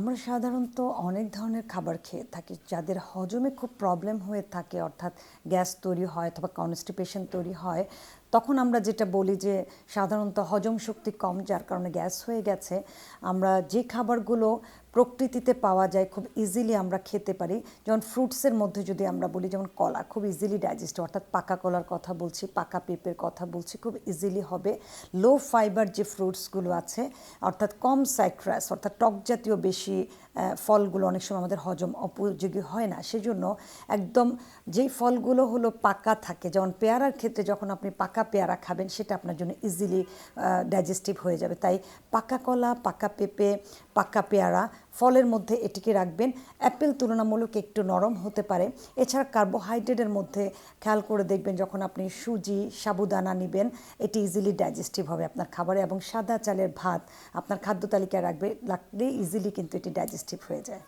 আমরা সাধারণত অনেক ধরনের খাবার খেয়ে থাকি যাদের হজমে খুব প্রবলেম হয়ে থাকে, অর্থাৎ গ্যাস তৈরি হয় অথবা কনস্টিপেশন তৈরি হয়। তখন আমরা যেটা বলি যে সাধারণত হজম শক্তি কম, যার কারণে গ্যাস হয়ে গেছে, আমরা যে খাবারগুলো প্রকৃতিতে পাওয়া যায় খুব ইজিলি আমরা খেতে পারি। যেমন ফ্রুটসের মধ্যে যদি আমরা বলি, যেমন কলা খুব ইজিলি ডাইজেস্ট অর্থাৎ পাকা কলার কথা বলছি, পাকা পেঁপের কথা বলছি, খুব ইজিলি হবে। লো ফাইবার যে ফ্রুটসগুলো আছে, অর্থাৎ কম সাইট্রাস অর্থাৎ টক জাতীয় বেশি ফলগুলো অনেক সময় আমাদের হজম উপযোগী হয় না। সেজন্য একদম যেই ফলগুলো হলো পাকা থাকে, যেমন পেয়ারার ক্ষেত্রে যখন আপনি পাকা পেয়ারা খাবেন, সেটা আপনার জন্য ইজিলি ডাইজেস্টিভ হয়ে যাবে। তাই পাকা কলা, পাকা পেঁপে, পাকা পেয়ারা ফলের মধ্যে এটিকে রাখবেন। অ্যাপেল তুলনামূলক একটু নরম হতে পারে। এছাড়া কার্বোহাইড্রেটের মধ্যে খেয়াল করে দেখবেন যখন আপনি সুজি, সাবুদানা নেবেন, এটি ইজিলি ডাইজেস্টিভ হবে আপনার খাবারে এবং সাদা চালের ভাত আপনার খাদ্য তালিকায় রাখবে রাখলে ইজিলি কিন্তু এটি ডাইজেস্টিভ হয়ে যায়.